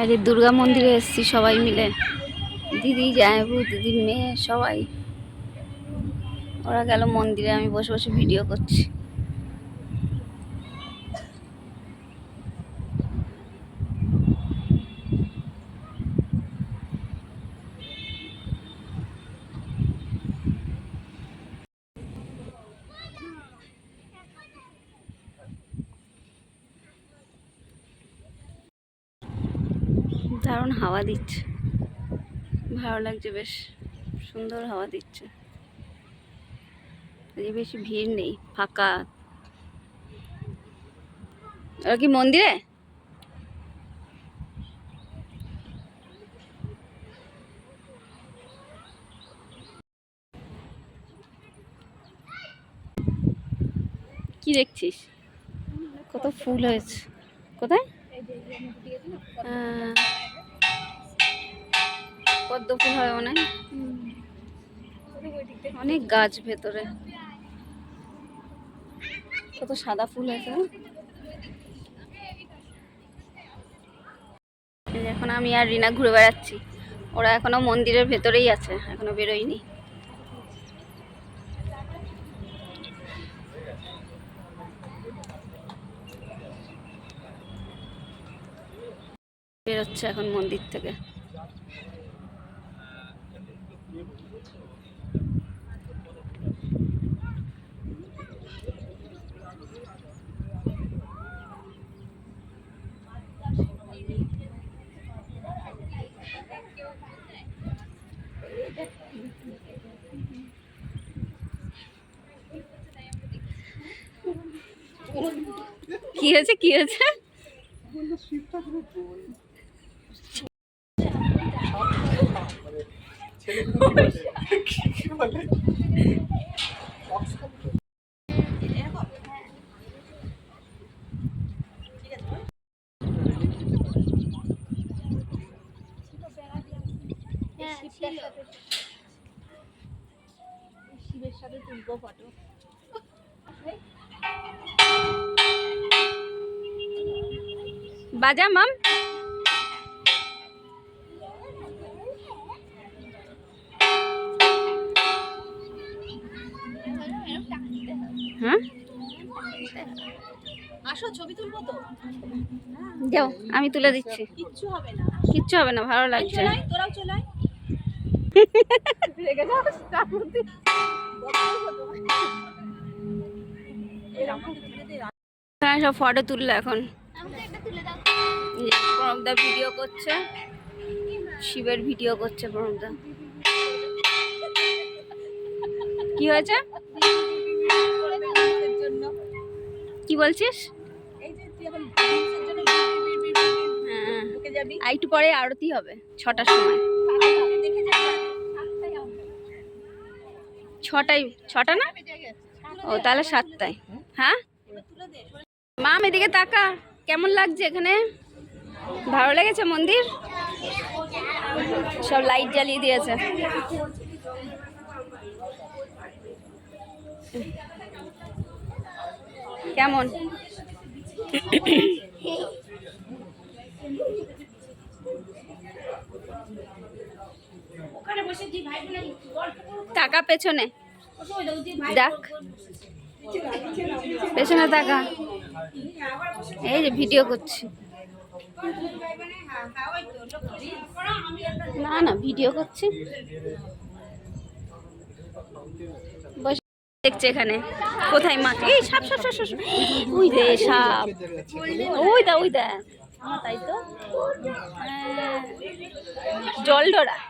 আরে দুর্গা মন্দিরে এসেছি সবাই মিলে। দিদি জামাইবু দিদির মেয়ে, সবাই। ওরা গেল মন্দিরে, আমি বসে বসে ভিডিও করছি। দারুণ হাওয়া দিচ্ছে। ভালো লাগছে বেশ সুন্দর হাওয়া দিচ্ছে। আজকে বেশি ভিড় নেই ফাঁকা। ওরা কি মন্দিরে? কি দেখছিস? কত ফুল হয়েছে। কোথায়? আহ, পদ্ম ফুল হয় মনে অনেক গাছ ভেতরে। কত সাদা ফুল আছে এখন আমি আর রিনা ঘুরে বেড়াচ্ছি। ওরা এখনও মন্দিরের ভেতরেই আছে, এখনও বেরোয়নি। বেরোচ্ছে এখন মন্দির থেকে। কি হয়েছে? কি হয়েছে? শিবের সাথে তুলবো ফটো। বাজা মাম। হ্যাঁ? আসো ছবি তুলবো তো। যাও আমি তুলে দিচ্ছি। কিচ্ছু হবে না। কিচ্ছু হবে না ভালো লাগছে। তোরাও চলাই রেগে যাও তার মধ্যে হ্যাঁ সব ফটো তুললো এখন। প্রণবদা ভিডিও করছে। শিবের ভিডিও করছে প্রণবদা কি হয়েছে? কি বলছিস? বিড় হ্যাঁ। একটু পরে আরতি হবে, ছটার সময়। ছটায় ছটা না? ও, তাহলে সাতটায়। হ্যাঁ? মাম, এদিকে তাকা। কেমন লাগছে এখানে? ভালো লেগেছে মন্দির? সব লাইট জ্বালিয়ে দিয়েছে। কেমন? টাকা পেছনে। দেখ পেছনে টাকা এই যে ভিডিও করছি। না না ভিডিও করছি। দেখছে এখানে। কোথায় মাছ এই সাপ সাপ সাপ সাপ। ওই রে সাপ। ওই দা ওই দা। তাই তো। হ্যাঁ। জল ডোরা হ্যাঁ,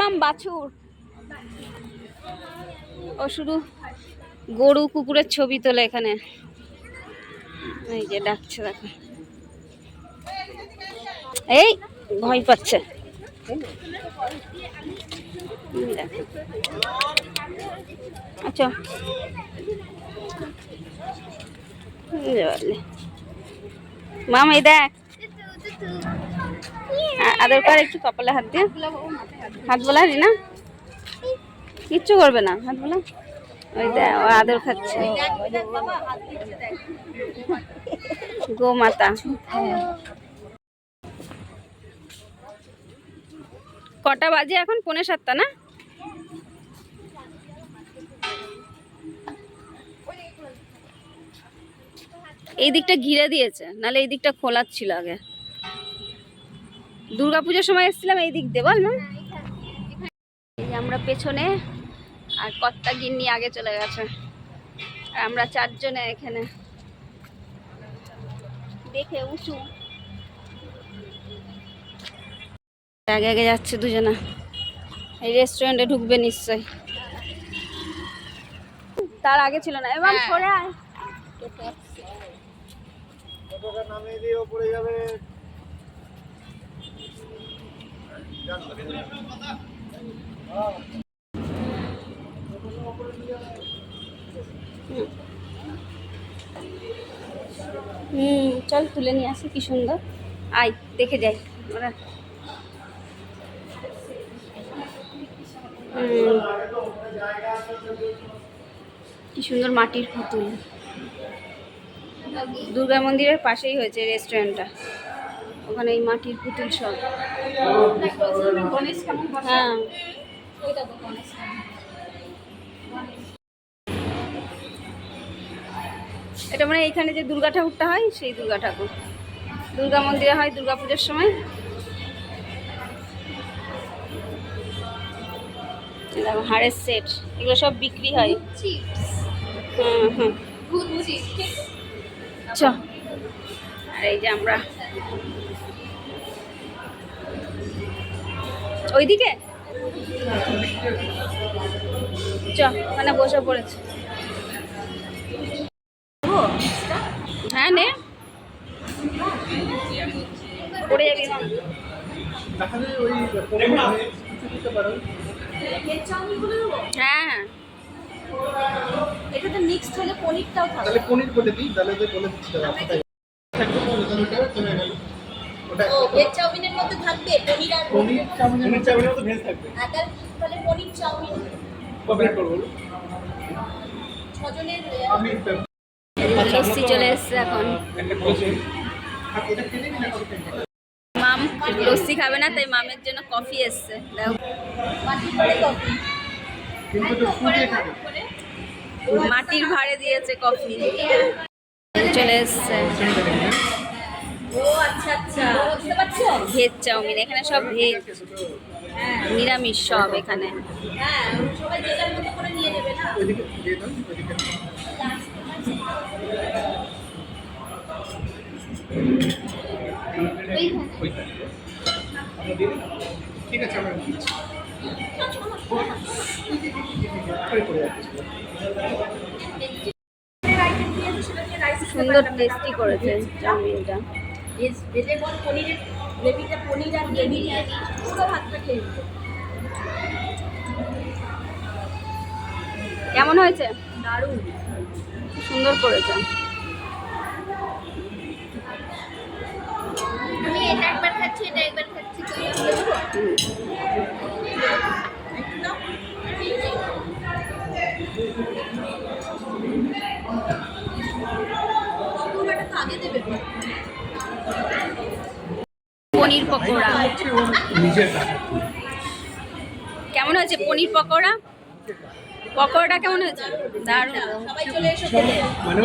মাম বাছুর। ও শুধু গরু কুকুরের ছবি তোলে এখানে। এই যে ডাকছে দেখো। এই, ভয় পাচ্ছে। আচ্ছা। মাম এই দেখ। আদর কর একটু কপালে হাত দিয়ে। হাত বোলা না? কিচ্ছু করবে না, হাত বোলা ওই ও আদর খাচ্ছে। গো মাতা কটা বাজে এখন? পৌনে সাতটা না? এই দিকটা ঘিরে দিয়েছে, নাহলে এই দিকটা খোলা ছিল আগে। দুর্গাপুজোর সময় এসেছিলাম এই দিক দিয়ে বল না এই আমরা পেছনে আর কর্তা গিন্নি আগে চলে গেছে। আর আমরা চারজনে এখানে। দেখে উঁচু। আগে আগে যাচ্ছে দুজনা। এই রেস্টুরেন্টে ঢুকবে নিশ্চয়। তার আগে ছিল না। এবং সরে আয়। দিয়ে পড়ে যাবে। হুম, চল তুলে নিয়ে আসি, কি সুন্দর। আয়, দেখে যাই। ওরা। কি সুন্দর মাটির পুতুল। দুর্গা মন্দিরের পাশেই হয়েছে রেস্টুরেন্টটা ওখানে এই মাটির পুতুল সব। হ্যাঁ। এটা মানে এইখানে যে দুর্গা ঠাকুরটা হয়, সেই দুর্গা ঠাকুর। দুর্গা মন্দিরে হয় দুর্গা পুজোর সময়। হাড়ের সেট এগুলো সব বিক্রি হয়। হুম হুম। চ। আর এই যে আমরা ওইদিকে? চ, ওখানে বসে পড়েছে। হ্যাঁ নে। পড়ে দেবো হ্যাঁ এটাতে মিক্সড হলে পনিরটাও থাকবে তাহলে পনির দিই, তাহলে ও ভেজ চাউমিনের মধ্যে থাকবে? পনির আর পনির চাউমিনের চাউমিনের তো ভেজ থাকবে। আর তাহলে তাহলে পনির চাউমিন। কবে করব ছজনের আপনি লস্যি চলে এসছে এখন। মাম লস্যি খাবে না তাই মামের জন্য কফি এসছে। মাটির ভাড়ে দিয়েছে কফি। চলে এসছে। ও আচ্ছা আচ্ছা। বুঝতে পারছ? ভেজ চাউমিন এখানে সব ভেজ। নিরামিষ সব এখানে। হ্যাঁ সবাই যে যার মতো করে নিয়ে নেবে না? ঠিক আছে আমরা দিচ্ছি সুন্দর টেস্টি করেছে চাউমিনটা। ভেজ ভেজের বল পনিরের গ্রেভিটা পনির আর গ্রেভি দিয়ে পুরো ভাতটা খেয়ে কেমন হয়েছে? দারুণ। সুন্দর করেছে। আমি এটা একবার খাচ্ছি এটা একবার খাচ্ছি কেমন হয়েছে? পনির পকোড়া? পকোড়াটা কেমন হয়েছে? দারুণ। সবাই চলে এসো মানে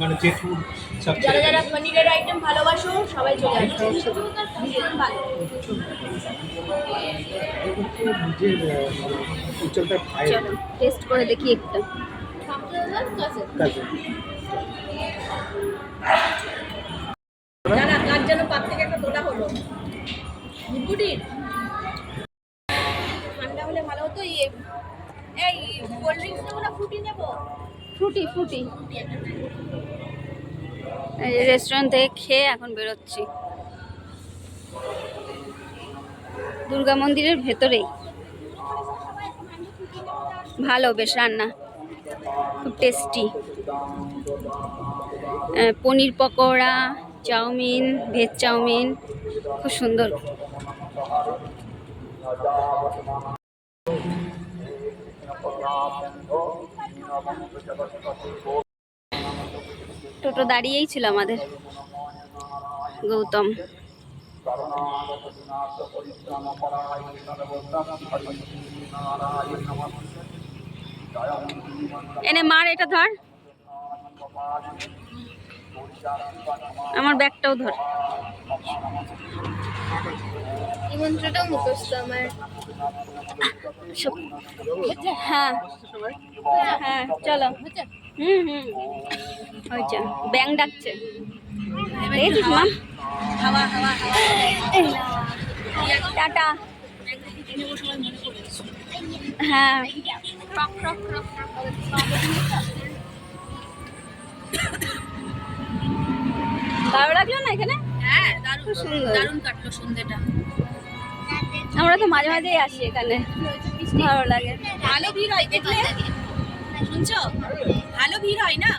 মানে জেঠুর যারা যারা পনিরের আইটেম ভালোবাসো সবাই চলে আসো। টেস্ট করে দেখি একটু। কাছে দাদা কার যেন পাত থেকে একটা তোলা হলো। কোল্ড ড্রিঙ্কস নেব না ফ্রুটি নেব? ফ্রুটি ফ্রুটি ফ্রুটি একটা নেব। রেস্টুরেন্ট থেকে খেয়ে এখন বেরোচ্ছি। দুর্গা মন্দিরের ভেতরেই। ভালো বেশ রান্না। খুব tasty paneer pakora chowmein veg chowmein খুব সুন্দর। টোটো দাঁড়িয়েই ছিল আমাদের। গৌতম। এনে মার এটা ধর। আমার ব্যাগটাও ধর। এই মন্ত্রটাও মুখস্থ আমার। হ্যাঁ। হ্যাঁ চলো। হুম হুম। হয়েছে ব্যাং ডাকছে। দেখেছিস মা? হাওয়া হাওয়া হাওয়া টাটা। হ্যাঁ। ভালো লাগল না এখানে? হ্যাঁ দারুণ। দারুণ কাটলো সন্ধ্যেটা। আমরা তো মাঝে মাঝেই আসি এখানে। ভালো লাগে। ভালো ভিড় হয় দেখলে? শুনছো? ভালো ভিড় হয় না?